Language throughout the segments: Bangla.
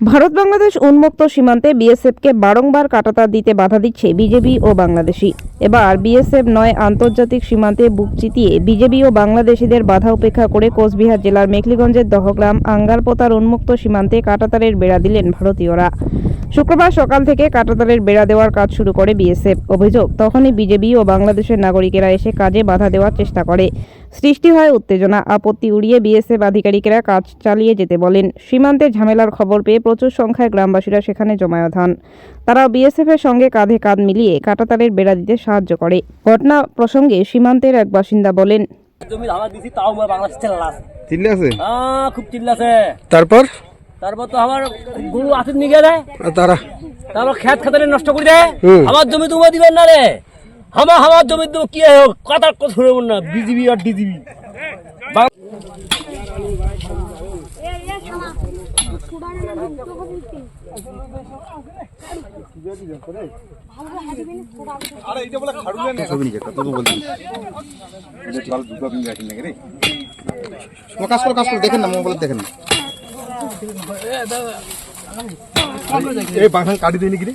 ভারত বাংলাদেশ উন্মুক্ত সীমান্তে বিএসএফকে বারংবার কাটাতার দিতে বাধা দিচ্ছে বিজেপি ও বাংলাদেশি। এবার বিএসএফ নয় আন্তর্জাতিক সীমান্তে বুক চিতিয়ে বিজেপি ও বাংলাদেশিদের বাধা উপেক্ষা করে কোচবিহার জেলার মেখলিগঞ্জের দহগ্রাম আঙ্গারপোতার উন্মুক্ত সীমান্তে কাটাতারের বেড়া দিলেন ভারতীয়রা। শুক্রবার সকাল থেকে কাটাতারের বেড়া দেওয়ার কাজ শুরু করে বিএসএফ। অভিযোগ, তখনই বিজেপি ও বাংলাদেশের নাগরিকেরা এসে কাজে বাধা দেওয়ার চেষ্টা করে। সৃষ্টি হয় উত্তেজনা আপত্তি উড়িয়ে বিএসএফ আধিকারিকেরা কাজ চালিয়ে যেতে বলেন। সীমান্তে ঝামেলার খবর পেয়ে প্রচুর সংখ্যায় গ্রামবাসীরা সেখানে জমায়েত হন। তারা বিএসএফ এর সঙ্গে কাঁধে কাঁধ মিলিয়ে কাটাতারের বেড়া দিতে সাহায্য করে। ঘটনা প্রসঙ্গে সীমান্তের এক বাসিন্দা বলেন খুব চিল্লাছে তারপর? তারপর তো আমার গরু আতির নিয়ে আর তারা? তারপর খেত খাতারে নষ্ট করে দেয়। আমার জমি তোমার দিবেন না রে। আমার আমার জমি দেবো, কি হোক কথা কথা শুনব না, বিজিবি আর ডিজিবি। দেখেন না মোবাইল দেখেন না এই কাটি দেয়নি কি রে?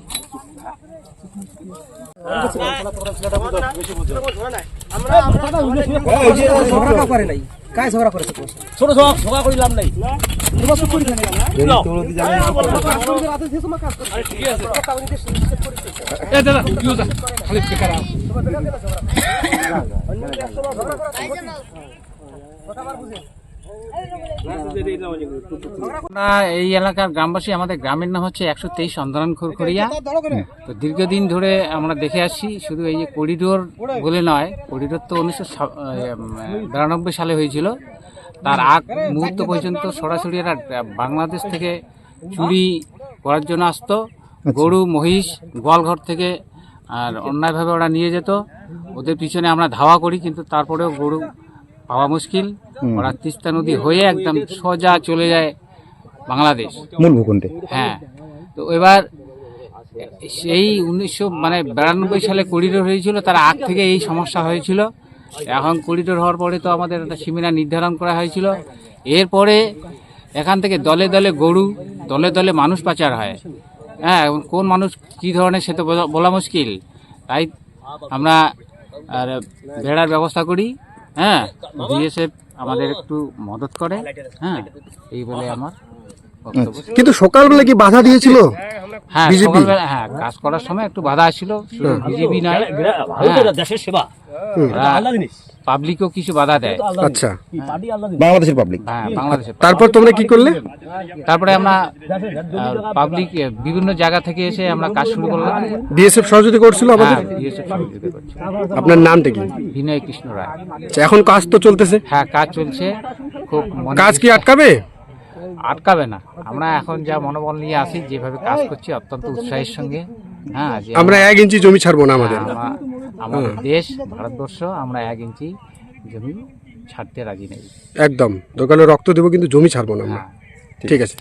করে টান কি বাদ দাঁড়াও ছোট ছোট ছোকা করে লাভ নাই আমরা এই এলাকার গ্রামবাসী আমাদের গ্রামের নাম হচ্ছে একশো তেইশ চন্দ্রান খুরখুরিয়া তো দীর্ঘদিন ধরে আমরা দেখে আসছি শুধু এই যে করিডোর বলে নয় করিডোর তো উনিশশো বিরানব্বই সালে হয়েছিল। তার আগ মুহূর্ত পর্যন্ত সরাসরি এরা বাংলাদেশ থেকে চুরি করার জন্য আসতো। গরু মহিষ গোয়ালঘর থেকে আর অন্যায়ভাবে ওরা নিয়ে যেত। ওদের পিছনে আমরা ধাওয়া করি কিন্তু তারপরেও গরু পাওয়া মুশকিল। ওরা তিস্তা নদী হয়ে একদম সোজা চলে যায় বাংলাদেশ। মূল ভূখণ্ডে হ্যাঁ। তো এবার সেই উনিশশো মানে বিরানব্বই সালে করিডোর হয়েছিল তার আগ থেকে এই সমস্যা হয়েছিল। এখন করিডোর হওয়ার পরে তো আমাদের একটা সীমানা নির্ধারণ করা হয়েছিল। এরপরে এখান থেকে দলে দলে গরু দলে দলে মানুষ পাচার হয়। হ্যাঁ কোন মানুষ কী ধরনের সে তো বলা- বলা মুশকিল। তাই আমরা আর ভেড়ার ব্যবস্থা করি। হ্যাঁ বিএসএফ আমাদের একটু মদত করে হ্যাঁ এই বলে আমার কিন্তু সকালবেলা কি বাধা দিয়েছিল? হ্যাঁ সকালবেলা হ্যাঁ কাজ করার সময় একটু বাধা আসছিল বিজেপি নয় দেশের সেবা। এটা আল্লাহ জিনিস। পাবলিকও কিছু বাধা দেয়। আচ্ছা। কি পার্টি আল্লাহ জিনিস। বাংলাদেশের পাবলিক হ্যাঁ বাংলাদেশে তারপর তোমরা কি করলে? তারপরে আমরা পাবলিক বিভিন্ন জায়গা থেকে এসে আমরা কাজ শুরু করলাম। বিএসএফ সহযোগিতা করছিল আমাদের? হ্যাঁ বিএসএফ সহযোগিতা করছে আপনার নামটা কি? বিনয় কৃষ্ণ রায়। আচ্ছা, এখন কাজ তো চলতেছে। হ্যাঁ কাজ চলছে। খুব কাজ কি আটকাবে? আটকাবে না। আমরা এখন যা মনোবল নিয়ে আসি যেভাবে কাজ করছি অত্যন্ত উৎসাহের সঙ্গে হ্যাঁ আমরা এক ইঞ্চি জমি ছাড়বো না আমাদের। আমাদের দেশ ভারতবর্ষ আমরা এক ইঞ্চি জমি ছাড়তে রাজি নেই। একদম। দোকানে রক্ত দেবো কিন্তু জমি ছাড়বো না আমরা। হ্যাঁ। ঠিক আছে।